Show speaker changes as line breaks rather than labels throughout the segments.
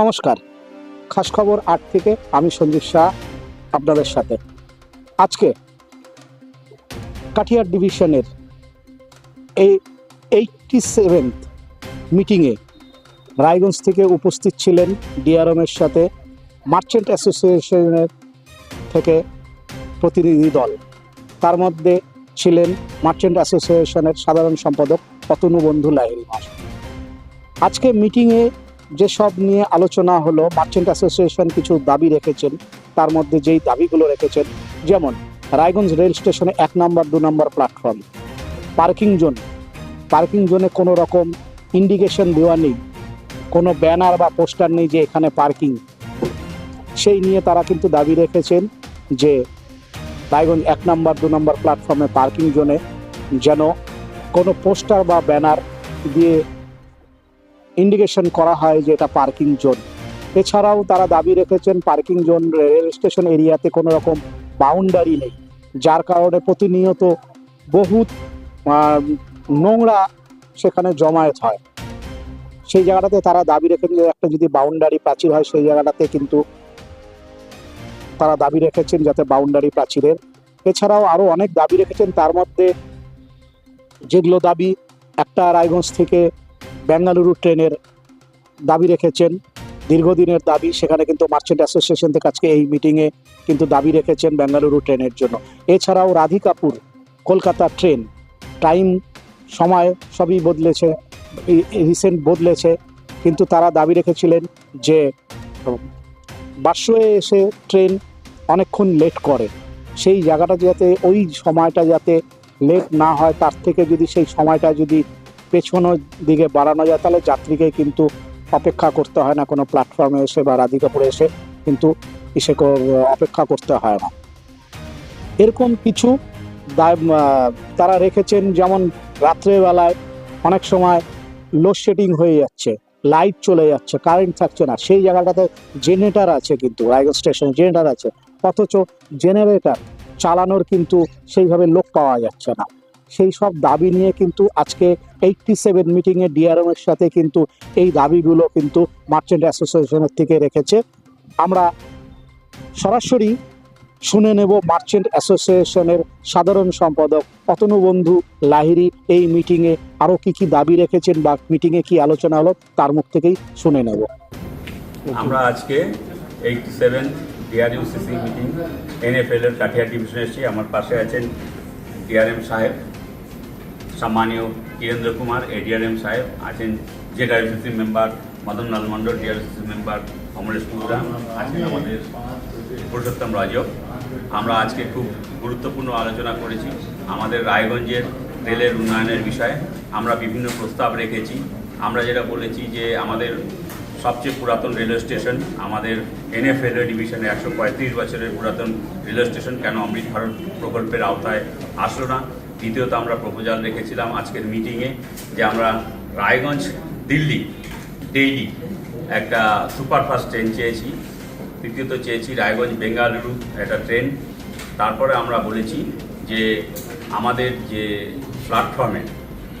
নমস্কার। খাস খবর আট থেকে আমি সঞ্জীব শাহ আপনাদের সাথে। আজকে কাঠিয়ার ডিভিশনের এই এইটটি সেভেন্থ মিটিংয়ে রায়গঞ্জ থেকে উপস্থিত ছিলেন ডিআরএমের সাথে মার্চেন্ট অ্যাসোসিয়েশনের থেকে প্রতিনিধি দল। তার মধ্যে ছিলেন মার্চেন্ট অ্যাসোসিয়েশনের সাধারণ সম্পাদক অতনু বন্ধু লাহিরি মাস আজকে মিটিংয়ে যেসব নিয়ে আলোচনা হলো, মার্চেন্ট অ্যাসোসিয়েশন কিছু দাবি রেখেছেন, তার মধ্যে যেই দাবিগুলো রেখেছেন, যেমন রায়গঞ্জ রেল স্টেশনে এক নম্বর, দু নম্বর প্ল্যাটফর্ম, পার্কিং জোন, পার্কিং জোনে কোনো রকম ইন্ডিকেশন দেওয়া নেই, কোনো ব্যানার বা পোস্টার নেই যে এখানে পার্কিং। সেই নিয়ে তারা কিন্তু দাবি রেখেছেন যে রায়গঞ্জ এক নম্বর, দু নম্বর প্ল্যাটফর্মে পার্কিং জোনে যেন কোনো পোস্টার বা ব্যানার দিয়ে ইন্ডিকেশন করা হয় যে এটা পার্কিং জোন। এছাড়াও তারা দাবি রেখেছেন পার্কিং জোন রেল স্টেশন এরিয়াতে কোনো রকম বাউন্ডারি নেই, যার কারণে প্রতিনিয়ত বহুত নোংরা সেখানে জমায়েত হয়। সেই জায়গাটাতে তারা দাবি রেখেছেন যে একটা যদি বাউন্ডারি প্রাচীর হয়, সেই জায়গাটাতে কিন্তু তারা দাবি রেখেছেন যাতে বাউন্ডারি প্রাচীরের। এছাড়াও আরও অনেক দাবি রেখেছেন, তার মধ্যে যেগুলো দাবি একটা রায়গঞ্জ থেকে বেঙ্গালুরু ট্রেনের দাবি রেখেছেন। দীর্ঘদিনের দাবি, সেখানে কিন্তু মার্চেন্ট অ্যাসোসিয়েশন থেকে আজকে এই মিটিংয়ে কিন্তু দাবি রেখেছেন বেঙ্গালুরু ট্রেনের জন্য। এছাড়াও রাধিকাপুর কলকাতা ট্রেন টাইম সময় সবই বদলেছে রিসেন্ট বদলেছে। কিন্তু তারা দাবি রেখেছিলেন যে বাসয়ে এসে ট্রেন অনেকক্ষণ লেট করে। সেই জায়গাটা যাতে, ওই সময়টা যাতে লেট না হয়, তার থেকে যদি সেই সময়টা যদি পেছনের দিকে বাড়ানো যায়, তাহলে যাত্রীকে কিন্তু অপেক্ষা করতে হয় না, কোনো প্ল্যাটফর্মে এসে বা রাধিকাপুরে এসে কিন্তু এসে অপেক্ষা করতে হয় না। এরকম কিছু তারা রেখেছেন, যেমন রাত্রেবেলায় অনেক সময় লোডশেডিং হয়ে যাচ্ছে লাইট চলে যাচ্ছে কারেন্ট থাকছে না, সেই জায়গাটাতে জেনারেটার আছে কিন্তু রায়গঞ্জ স্টেশনে জেনারেটার আছে, অথচ জেনারেটার চালানোর কিন্তু সেইভাবে লোক পাওয়া যাচ্ছে না। সেই সব দাবি নিয়ে কিন্তু আজকে এইটটি সেভেন মিটিংয়ে ডিআরএম এর সাথে কিন্তু এই দাবিগুলো কিন্তু মার্চেন্ট অ্যাসোসিয়েশনের থেকে রেখেছে। আমরা সরাসরি শুনে নেব মার্চেন্ট অ্যাসোসিয়েশনের সাধারণ সম্পাদক অতনু বন্ধু লাহিরি এই মিটিংয়ে আরও কি কি দাবি রেখেছেন বা মিটিংয়ে কি আলোচনা হলো তার মুখ থেকেই শুনে নেব।
আমরা আজকে eighty seven DRUCC meeting NFL এর কাঠিয়া ডিভিশনে এসেছি আমার পাশে আছেন ডিআরএম সাহেব। সম্মানীয় বীরেন্দ্র কুমার এডিআরএম সাহেব আছেন ZIUCC member, Madan Lal Mondal DRCC member Amaresh Mudra আছেন আমাদের পুরুষোত্তম রাজক। আমরা আজকে খুব গুরুত্বপূর্ণ আলোচনা করেছি আমাদের রায়গঞ্জের রেলের উন্নয়নের বিষয়ে। আমরা বিভিন্ন প্রস্তাব রেখেছি। আমরা যেটা বলেছি যে আমাদের সবচেয়ে পুরাতন রেলওয়ে স্টেশন, আমাদের এনএফ রেলওয়ে ডিভিশনে একশো পঁয়ত্রিশ বছরের পুরাতন রেলওয়ে স্টেশন কেন অমৃত ভারত প্রকল্পের আওতায় আসলো না? দ্বিতীয়ত আমরা প্রপোজাল রেখেছিলাম আজকের মিটিংয়ে যে আমরা রায়গঞ্জ দিল্লি ডেইলি একটা সুপারফাস্ট ট্রেন চেয়েছি। তৃতীয়ত চেয়েছি রায়গঞ্জ বেঙ্গালুরু একটা ট্রেন। তারপরে আমরা বলেছি যে আমাদের যে প্ল্যাটফর্মে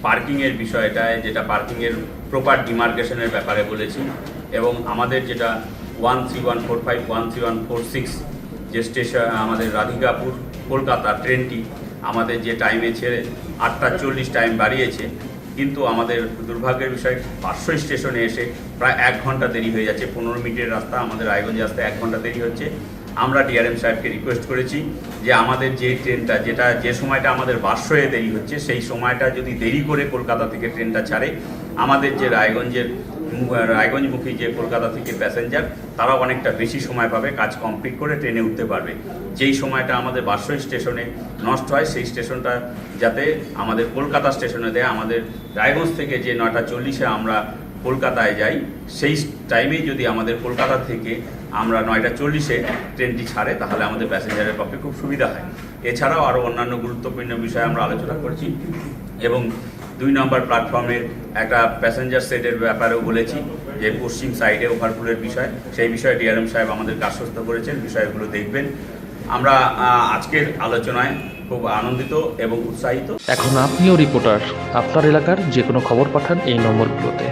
পার্কিংয়ের বিষয়টায়, যেটা পার্কিংয়ের প্রপার ডিমার্কেশনের ব্যাপারে বলেছি এবং আমাদের যেটা one three one four five one three one four six যে স্টেশন, আমাদের রাধিকাপুর, কলকাতা ট্রেনটি আমাদের যে টাইমে ছেড়ে আটটা চল্লিশ টাইম বাড়িয়েছে, কিন্তু আমাদের দুর্ভাগ্যের বিষয় পাঁচশো স্টেশনে এসে প্রায় এক ঘণ্টা দেরি হয়ে যাচ্ছে। পনেরো মিনিটের রাস্তা আমাদের রায়গঞ্জে আসতে এক ঘণ্টা দেরি হচ্ছে। আমরা ডিআরএম সাহেবকে রিকোয়েস্ট করেছি যে আমাদের যে ট্রেনটা যেটা যে সময়টা আমাদের বাসয়ে দেরি হচ্ছে, সেই সময়টা যদি দেরি করে কলকাতা থেকে ট্রেনটা ছাড়ে, আমাদের যে রায়গঞ্জের রায়গঞ্জমুখী যে কলকাতা থেকে প্যাসেঞ্জার তারাও অনেকটা বেশি সময় পাবে, কাজ কমপ্লিট করে ট্রেনে উঠতে পারবে। যেই সময়টা আমাদের বাসই স্টেশনে নষ্ট হয়, সেই স্টেশনটা যাতে আমাদের কলকাতা স্টেশনে দেয়। আমাদের রায়গঞ্জ থেকে যে নটা চল্লিশে আমরা কলকাতায় যাই, সেই টাইমেই যদি আমাদের কলকাতা থেকে আমরা নয়টা চল্লিশে ট্রেনটি ছাড়ে, তাহলে আমাদের প্যাসেঞ্জারের পক্ষে খুব সুবিধা হয়। এছাড়াও আরও অন্যান্য গুরুত্বপূর্ণ বিষয়ে আমরা আলোচনা করেছি এবং দুই নম্বর প্ল্যাটফর্মের একটা প্যাসেঞ্জার সেটের ব্যাপারেও বলেছি যে পশ্চিম সাইডে ওভারপুলের বিষয়, সেই বিষয়ে ডিআরএম সাহেব আমাদেরকে আশ্বস্ত করেছেন, বিষয়গুলো দেখবেন। আমরা আজকের আলোচনায় খুব আনন্দিত এবং উৎসাহিত।
এখন আপনিও রিপোর্টার আপনার এলাকার যে কোনো খবর পাঠান এই নম্বরগুলোতে।